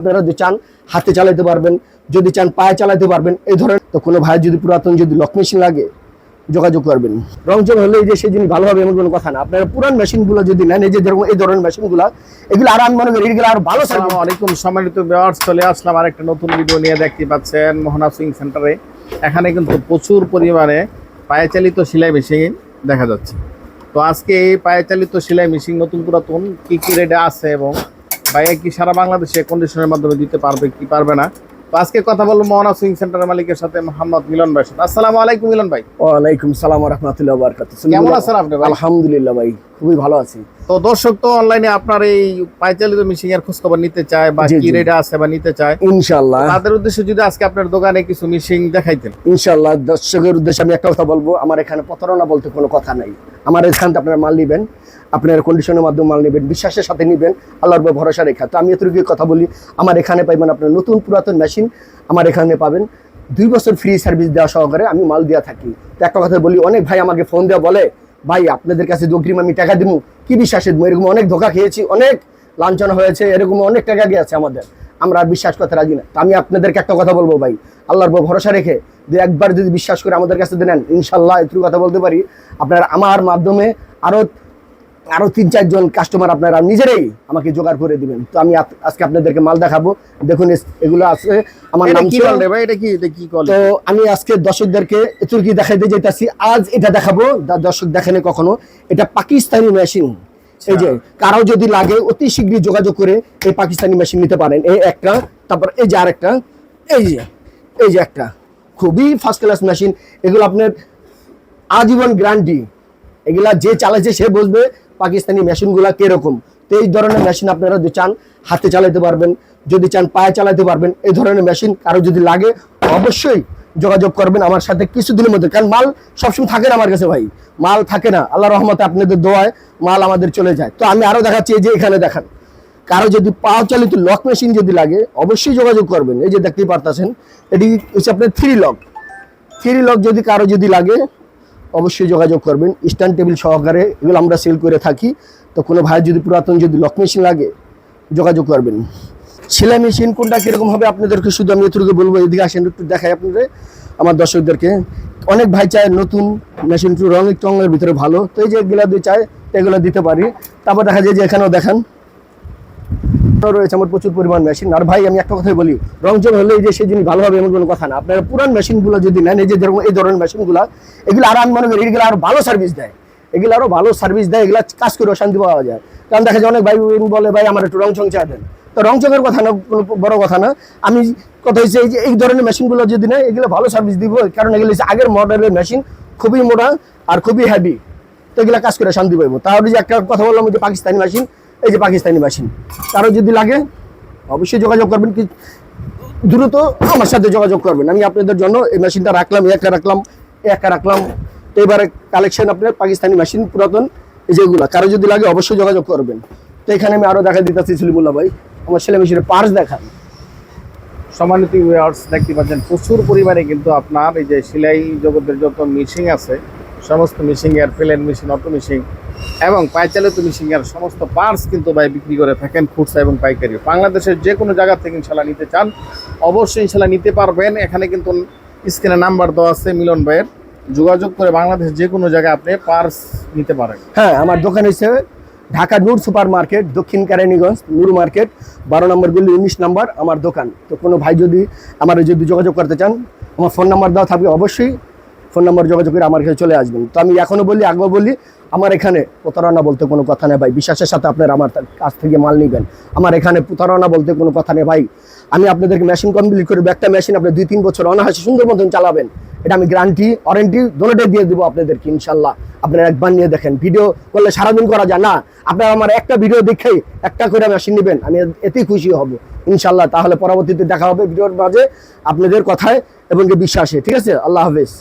আপনারা যদি চান হাতে চালাতে পারবেন যদি চান পায়ে চালাতে পারবেন এই ধরনের তো কোনো ভাই যদি পুরাতন যদি লক মেশিন লাগে যোগাযোগ করবেন। রংচং হলে যে সেই জিনিস ভালো হবে এমন কোনো কথা না। আপনারা পুরান মেশিনগুলো যদি নেন এই যে যেরকম এই ধরনের মেশিনগুলো এগুলো আর আমি মনে করি এগুলো আর ভালো সার্ভিস আলাইকুম সম্মানিত ভিউয়ার্স চলে আসলাম আরেকটা নতুন ভিডিও নিয়ে দেখতে পাচ্ছেন মোহনা সুইং সেন্টারে এখানে কিন্তু প্রচুর পরিমাণে পায়ে চালিত সেলাই মেশিন দেখা যাচ্ছে। তো আজকে এই পায়ে চালিত সেলাই মেশিন নতুন পুরাতন কি কি রেটে আছে এবং বাইরে কি সারা বাংলাদেশে কন্ডিশনের মাধ্যমে দিতে পারবে কি পারবে না? তো আজকে কথা বলব মোহনা সুইং সেন্টারের মালিকের সাথে মোহাম্মদ মিলন ভাই সাথে। আসসালামু আলাইকুম মিলন ভাই। ওয়ালাইকুম সালাম রহমতুল্লাহ বারকাত কেমন আছেন আপনি আলহামদুলিল্লাহ ভাই খুবই ভালো আছি। তো দর্শক তো অনলাইনে আপনার এই পায়ে চালিত মেশিন এর খোঁজ খবর নিতে চায় বা কি জি। আছে বা নিতে চায় ইনশাল্লাহ তাদের উদ্দেশ্যে যদি আজকে আপনার দোকানে কিছু মিশিং দেখাইতেন। ইনশাল্লাহ দর্শকের উদ্দেশ্যে আমি একটা কথা বলব। আমার এখানে প্রতারণা বলতে কোনো কথা নাই। আমার এখান আপনারা মাল নেবেন আপনার কন্ডিশনের মাধ্যমে মাল নেবেন বিশ্বাসের সাথে নেবেন আল্লাহর উপর ভরসা রেখা। তো আমি এতটুকু কথা বলি আমার এখানে পাইবেন আপনার নতুন পুরাতন মেশিন আমার এখানে পাবেন দুই বছর ফ্রি সার্ভিস দেওয়া সহকারে আমি মাল দেওয়া থাকি। তো একটা কথা বলি অনেক ভাই আমাকে ফোন দেওয়া বলে ভাই, আপনাদের কাছে অগ্রিম আমি টাকা দিব কি বিশ্বাসে দিব এরকম অনেক ধোকা খেয়েছি, অনেক লাঞ্ছনা হয়েছে, এরকম অনেক টাকা গিয়েছে আমাদের। আমরা আর বিশ্বাস করতে রাজি না। তো আমি আপনাদেরকে একটা কথা বলব ভাই, আল্লাহর ভরসা রেখে যে একবার যদি বিশ্বাস করে আমাদের কাছে দেন, ইনশাল্লাহ একটু কথা বলতে পারি। আপনার আমার মাধ্যমে আরও আরও তিন চারজন কাস্টমার আপনারা নিজেরাই আমাকে জোগাড় করে দিবেন। তো আমি আজকে আপনাদেরকে মাল দেখাবো। দেখুন এগুলো আছে। আমার নাম কি ভাই? এটা কি এটা কি তো আমি আজকে দর্শকদেরকে তুর্কি দেখাইতে যেতেছি আজ এটা দেখাবো। দর্শক দেখেনি কখনো। এটা পাকিস্তানি মেশিন এই যে কারও যদি লাগে অতি শীঘ্রই যোগাযোগ করে এই পাকিস্তানি মেশিন নিতে পারেন। এই একটা তারপর এই যে আরেকটা এই যে এই যে একটা। খুবই ফার্স্ট ক্লাস মেশিন এগুলো আপনার আজীবন গ্যারান্টি এগুলা যে চালাচ্ছে সে বুঝবে। পাকিস্তানি মেশিনগুলা কীরকম? তো এই ধরনের মেশিন আপনারা যদি চান, হাতে চালাতে পারবেন, যদি চান পায়ে চালাতে পারবেন, এই ধরনের মেশিন কারও যদি লাগে, অবশ্যই যোগাযোগ করবেন আমার সাথে কিছুদিনের মধ্যে। কারণ মাল সবসময় থাকে না আমার কাছে ভাই, মাল থাকে না। আল্লাহ রহমতে আপনাদের দোয়ায় মাল আমাদের চলে যায়। তো আমি আরও দেখাচ্ছি যে এখানে দেখান। কারও যদি পাও চালিত লক মেশিন যদি লাগে, অবশ্যই যোগাযোগ করবেন। এই যে দেখতেই পারতেছেন, এটি হচ্ছে আপনার থ্রি লক থ্রি লক যদি কারও যদি লাগে অবশ্যই যোগাযোগ করবেন। স্ট্যান্ড টেবিল সহকারে এগুলো আমরা সেল করে থাকি। তো কোনো ভাই যদি পুরাতন যদি লক মেশিন লাগে, যোগাযোগ করবেন। সেলাই মেশিন কোনটা কীরকম হবে আপনাদেরকে শুধু আমি এতটুকু বলব, এদিকে আসেন একটু দেখাই আপনাদের, আমার দর্শকদেরকে। অনেক ভাই চায় নতুন মেশিন, একটু রঙের টঙের ভিতরে ভালো। তো এই যে এগুলো দিয়ে চায়, এগুলো দিতে পারি। তারপর দেখা যায় যে এখানেও দেখান রয়েছে, আমার প্রচুর পরিমাণ মেশিন আর ভাই, আমি একটা কথাই বলি রংচং হলে এই যে সেই জিনিস ভালো হবে এমন কোনো কথা না। আপনারা পুরান মেশিনগুলো যদি নেন, এই যে যেরকম এই ধরনের মেশিনগুলো এগুলো আর আমি মনে করি, এগুলো আরও ভালো সার্ভিস দেয়। এগুলো আরও ভালো সার্ভিস দেয়, এগুলো কাজ করে শান্তি পাওয়া যায়। কারণ দেখা যায়, অনেক ভাই বোন বলে, ভাই, আমার একটু রংচং চা দেন। তো রংচঙের কথা না, কোনো বড় কথা না। আমি কথা হচ্ছে, এই যে এই ধরনের মেশিনগুলো যদি নেয়, এগুলো ভালো সার্ভিস দিব। কারণ এগুলো হচ্ছে আগের মডেলের মেশিন খুবই মোটা আর খুবই হেভি তো এগুলো কাজ করে শান্তি পাইবো। তাহলে যে একটা কথা বললাম যে পাকিস্তানি মেশিন এই যে পাকিস্তানি মেশিন কারও যদি লাগে, অবশ্যই যোগাযোগ করবেন কি দ্রুত আমার সাথে যোগাযোগ করবেন। আমি আপনাদের জন্য এই মেশিনটা রাখলাম, একটা রাখলাম একটা রাখলাম। তো এবারে কালেকশন আপনার পাকিস্তানি মেশিন পুরাতন, এই যেগুলো কারও যদি লাগে, অবশ্যই যোগাযোগ করবেন। তো এখানে আমি আরও দেখা দিতেছি, সলিমুল্লাহ ভাই। আমার ছেলে মেশিনের পার্স দেখান। সম্মানিত ভিউয়ার্স দেখতে পাচ্ছেন, প্রচুর পরিমাণে কিন্তু আপনার এই যে সেলাই জগতের যত মেশিন আছে, সমস্ত machine plane machine auto machine এবং পায়চালিত তুমি সিঙ্গার সমস্ত পার্টস কিন্তু ভাই বিক্রি করে থাকেন খুচরা এবং পাইকারি। বাংলাদেশের যে কোনো জায়গা থেকে ইনশাল্লাহ নিতে চান, অবশ্যই ইনশাল্লাহ নিতে পারবেন। এখানে কিন্তু স্ক্রিনে নাম্বার দেওয়া আছে মিলন ভাইয়ের। যোগাযোগ করে বাংলাদেশের যে কোনো জায়গায় আপনি পার্স নিতে পারেন। হ্যাঁ আমার দোকান হচ্ছে ঢাকা নূর সুপার মার্কেট দক্ষিণ কেরানীগঞ্জ, নূর মার্কেট, বারো নম্বর গলি উনিশ নম্বর আমার দোকান। তো কোনো ভাই যদি আমার যদি যোগাযোগ করতে চান, আমার ফোন নাম্বার দেওয়া থাকবে অবশ্যই। ফোন নাম্বার যোগাযোগ করে আমার কাছে চলে আসবেন। তো আমি এখনও বলি, আগেও বলি, আমার এখানে প্রতারণা বলতে কোনো কথা নেই ভাই। বিশ্বাসের সাথে আপনারা আমার কাছ থেকে মাল নেবেন। আমার এখানে প্রতারণা বলতে কোনো কথা নেই ভাই। আমি আপনাদেরকে মেশিন কমপ্লিট করব একটা মেশিন আপনি দুই, তিন বছর অনাহাসে সুন্দর মতন চালাবেন। এটা আমি গ্যারান্টি ওয়ারেন্টি দোনোটাই দিয়ে দেবো আপনাদেরকে ইনশাল্লাহ আপনারা একবার নিয়ে দেখেন। ভিডিও করলে সারাদিন করা যায়। না, আপনারা আমার একটা ভিডিও দেখেই একটা করে মেশিন নেবেন। আমি এতেই খুশি হব। ইনশাল্লাহ তাহলে পরবর্তীতে দেখা হবে ভিডিওর মাঝে আপনাদের কথায় এবং বিশ্বাসে। ঠিক আছে? আল্লাহ হাফেজ।